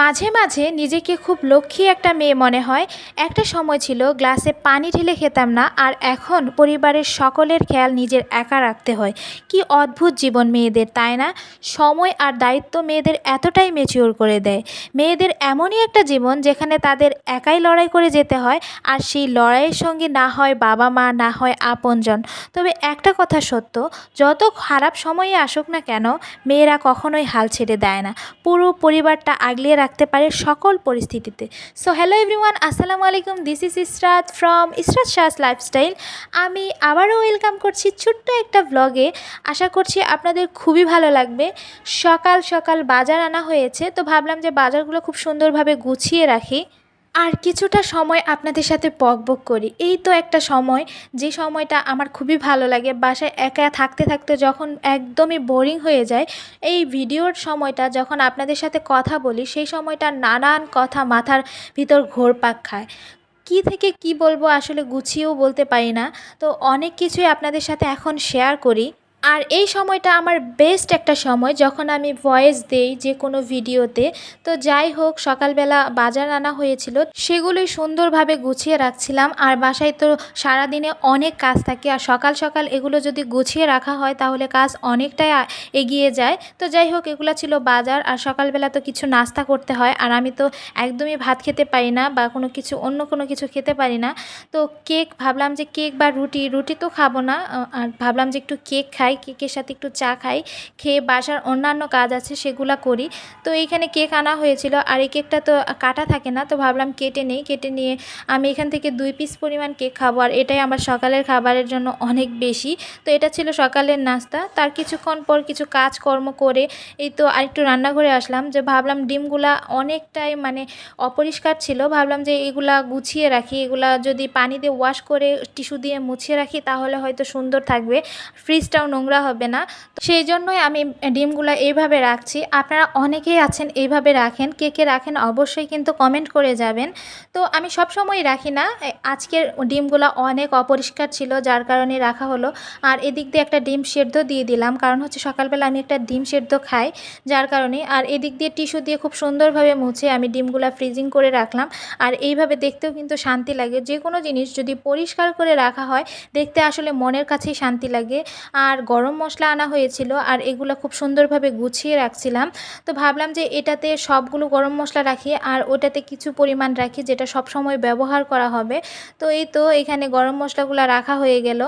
মাঝে মাঝে নিজেকে খুব লক্ষ্মী একটা মেয়ে মনে হয়। একটা সময় ছিল গ্লাসে পানি ঢেলে খেতাম না, আর এখন পরিবারের সকলের খেয়াল নিজের একা রাখতে হয়। কি অদ্ভুত জীবন মেয়েদের, তাই না? সময় আর দায়িত্ব মেয়েদের এতটাই মেচিওর করে দেয়। মেয়েদের এমনই একটা জীবন যেখানে তাদের একাই লড়াই করে যেতে হয়, আর সেই লড়াইয়ের সঙ্গে না হয় বাবা মা, না হয় আপনজন। তবে একটা কথা সত্য, যত খারাপ সময়ই আসুক না কেন, মেয়েরা কখনোই হাল ছেড়ে দেয় না। পুরো পরিবারটা আগলিয়ে রাখতে পারে সকল পরিস্থিতিতে। সো হ্যালো এভরিওয়ান আসসালামু আলাইকুম this is Israt from Israt Shah lifestyle আমি আবারও ওয়েলকাম করছি ছোট্ট একটা ব্লগে আশা করছি আপনাদের খুবই ভালো লাগবে। সকাল সকাল বাজার আনা হয়েছে, তো ভাবলাম যে বাজারগুলো খুব সুন্দরভাবে গুছিয়ে রাখি। আর কিছুটা সময় আপনাদের সাথে বকবক করি। এই তো একটা সময়, যে সময়টা আমার খুবই ভালো লাগে। বাসায় একা থাকতে থাকতে যখন একদমই বোরিং হয়ে যায়, এই ভিডিওর সময়টা যখন আপনাদের সাথে কথা বলি, সেই সময়টা নানান কথা মাথার ভিতর ঘোরপাক খায়। কি থেকে কি বলব আসলে গুছিয়েও বলতে পারি না। তো অনেক কিছুই আপনাদের সাথে এখন শেয়ার করি। আর এই সময়টা আমার বেস্ট একটা সময় যখন আমি ভয়েস দেই যে কোনো ভিডিওতে। তো যাই হোক, সকালবেলা বাজার আনা হয়েছিল, সেগুলোই সুন্দরভাবে গুছিয়ে রাখছিলাম। আর বাসায় তো সারাদিনে অনেক কাজ থাকে, আর সকাল সকাল এগুলো যদি গুছিয়ে রাখা হয় তাহলে কাজ অনেকটাই এগিয়ে যায়। তো যাই হোক, এগুলো ছিল বাজার, আর সকালবেলা তো কিছু নাস্তা করতে হয়, আর আমি তো একদমই ভাত খেতে পারি না বা কোনো কিছু, অন্য কোনো কিছু খেতে পারি না। তো কেক, ভাবলাম যে কেক বা রুটি রুটি তো খাব না আর ভাবলাম যে একটু কেক খাই। কেকের সাথে একটু চা খাই, খেয়ে বাসার অন্যান্য কাজ আছে সেগুলো করি। তো এইখানে কেক আনা হয়েছিল, আর এই কেকটা তো কাটা থাকে না, তো ভাবলাম কেটে নেই, কেটে নিয়ে আমি এখান থেকে দুই পিস পরিমাণ কেক খাব, আর এটাই আমার সকালের খাবারের জন্য অনেক বেশি। তো এটা ছিল সকালের নাস্তা, তার কিছুক্ষণ পর কিছু কাজকর্ম করে এই তো আরেকটু রান্নাঘরে আসলাম, যে ভাবলাম ডিমগুলা অনেকটাই মানে অপরিষ্কার ছিল, ভাবলাম যে এগুলা গুছিয়ে রাখি, এগুলা যদি পানি দিয়ে ওয়াশ করে টিস্যু দিয়ে মুছিয়ে রাখি, তাহলে হয়তো সুন্দর থাকবে। ফ্রিজটাও নোংরা হবে না। সেই জন্যই আমি ডিমগুলো এইভাবে রাখছি। আপনারা অনেকেই আছেন এইভাবে রাখেন। কে কে রাখেন অবশ্যই কিন্তু কমেন্ট করে যাবেন। তো আমি সব সময় রাখি না। আজকের ডিমগুলো অনেক অপরিষ্কার ছিল, যার কারণে রাখা হলো। আর এদিক দিয়ে একটা ডিম সেদ্ধ দিয়ে দিলাম। কারণ হচ্ছে সকালবেলা আমি একটা ডিম সেদ্ধ খাই, যার কারণে। আর এদিক দিয়ে টিস্যু দিয়ে খুব সুন্দরভাবে মুছে আমি ডিমগুলো ফ্রিজিং করে রাখলাম। আর এইভাবে দেখতেও কিন্তু শান্তি লাগে। যে কোনো জিনিস যদি পরিষ্কার করে রাখা হয়, দেখতে আসলে মনের কাছেই শান্তি লাগে। আর গরম মশলা আনা হয়েছিল আর এগুলো খুব সুন্দরভাবে গুছিয়ে রাখছিলাম। তো ভাবলাম যে এটাতে সবগুলো গরম মশলা রাখি আর ওটাতে কিছু পরিমাণ রাখি যেটা সব সময় ব্যবহার করা হবে। তো এই তো এখানে গরম মশলাগুলো রাখা হয়ে গেল।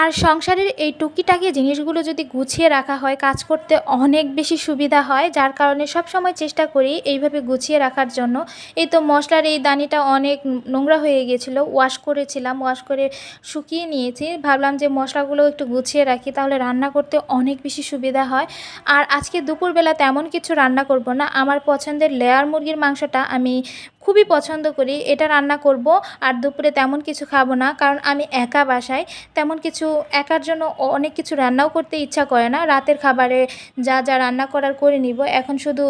আর সংসারের এই টুকিটাকি জিনিসগুলো যদি গুছিয়ে রাখা হয়, কাজ করতে অনেক বেশি সুবিধা হয়, যার কারণে সব সময় চেষ্টা করি এইভাবে গুছিয়ে রাখার জন্য। এই তো মশলার এই দানিটা অনেক নোংরা হয়ে গিয়েছিল ওয়াশ করেছিলাম ওয়াশ করে শুকিয়ে নিয়েছি। ভাবলাম যে মশলাগুলো একটু গুছিয়ে রাখি, তাহলে রান্না করতে অনেক বেশি সুবিধা হয়। আর আজকে দুপুরবেলা তেমন কিছু রান্না করব না। আমার পছন্দের লেয়ার মুরগির মাংসটা আমি খুবই পছন্দ করি, এটা রান্না করব আর দুপুরে তেমন কিছু খাব না কারণ আমি একা বাসায়, তেমন কিছু একার জন্য অনেক কিছু রান্নাও করতে ইচ্ছা করে না। রাতের খাবারে যা যা রান্না করার করে নিব। এখন শুধু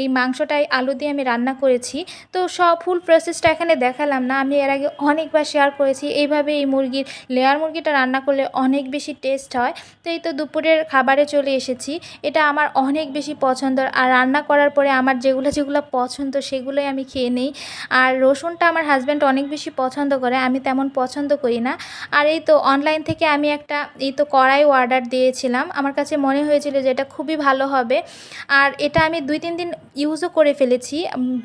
এই মাংসটাই আলু দিয়ে আমি রান্না করেছি। তো সব ফুল প্রসেসটা এখানে দেখালাম না, আমি এর আগে অনেকবার শেয়ার করেছি। এইভাবে এই মুরগির লেয়ার মুরগিটা রান্না করলে অনেক বেশি টেস্ট হয়। তো এই তো দুপুরের খাবারে চলে এসেছি। এটা আমার অনেক বেশি পছন্দ আর রান্না করার পরে আমার যেগুলো যেগুলো পছন্দ সেগুলোই আমি খেয়ে নিই। আর রসুনটা আমার হাজব্যান্ড অনেক বেশি পছন্দ করে, আমি তেমন পছন্দ করি না। আর এই তো অনলাইন থেকে আমি একটা, এই তো কড়াই অর্ডার দিয়েছিলাম। আমার কাছে মনে হয়েছিল যে এটা খুবই ভালো হবে। আর এটা আমি দুই তিন দিন ইউজও করে ফেলেছি।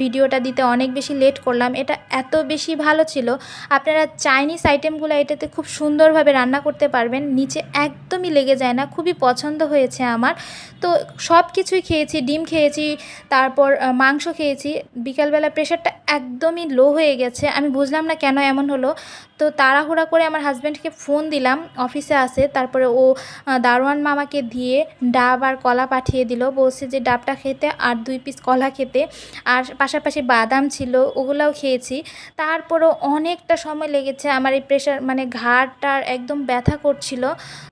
ভিডিওটা দিতে অনেক বেশি লেট করলাম। এটা এত বেশি ভালো ছিল। আপনারা চাইনিজ আইটেমগুলো এটাতে খুব সুন্দরভাবে রান্না করতে পারবেন। নিচে একদমই লেগে যায় না। খুবই পছন্দ হয়েছে আমার। তো সব কিছুই খেয়েছি, ডিম খেয়েছি, তারপর মাংস খেয়েছি। বিকালবেলা প্রেশারটা একদমই লো হয়ে গেছে। আমি বুঝলাম না কেন এমন হলো। তো তাড়াহুড়া করে আমার হাজব্যান্ডকে ফোন দিলাম অফিসে আসে তারপরে ও দারোয়ান মামাকে দিয়ে ডাব আর কলা পাঠিয়ে দিল। বলছে যে, ডাবটা খেতে আর দুই পিস কলা খেতে। আর পাশাপাশি বাদাম ছিল, ওগুলাও খেয়েছি। তারপরও অনেকটা সময় লেগেছে আমার এই প্রেশার মানে ঘাড়টার একদম ব্যথা করছিল।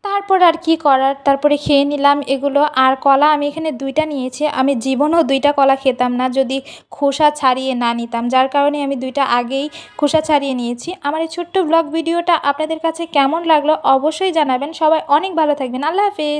তারপর আর কি করার? তারপরে খেয়ে নিলাম এগুলো। আর কলা আমি এখানে দুইটা নিয়েছি। আমি জীবনেও দুইটা কলা খেতাম না। যদি খোসা ছাড়িয়ে না নিতাম। যার কারণে আমি দুইটা আগেই খোসা ছাড়িয়ে নিয়েছি। আমার এই ছোট্ট ব্লগ ভিডিওটা আপনাদের কাছে কেমন লাগল অবশ্যই জানাবেন। সবাই অনেক ভালো থাকবেন। আল্লাহ হাফেজ।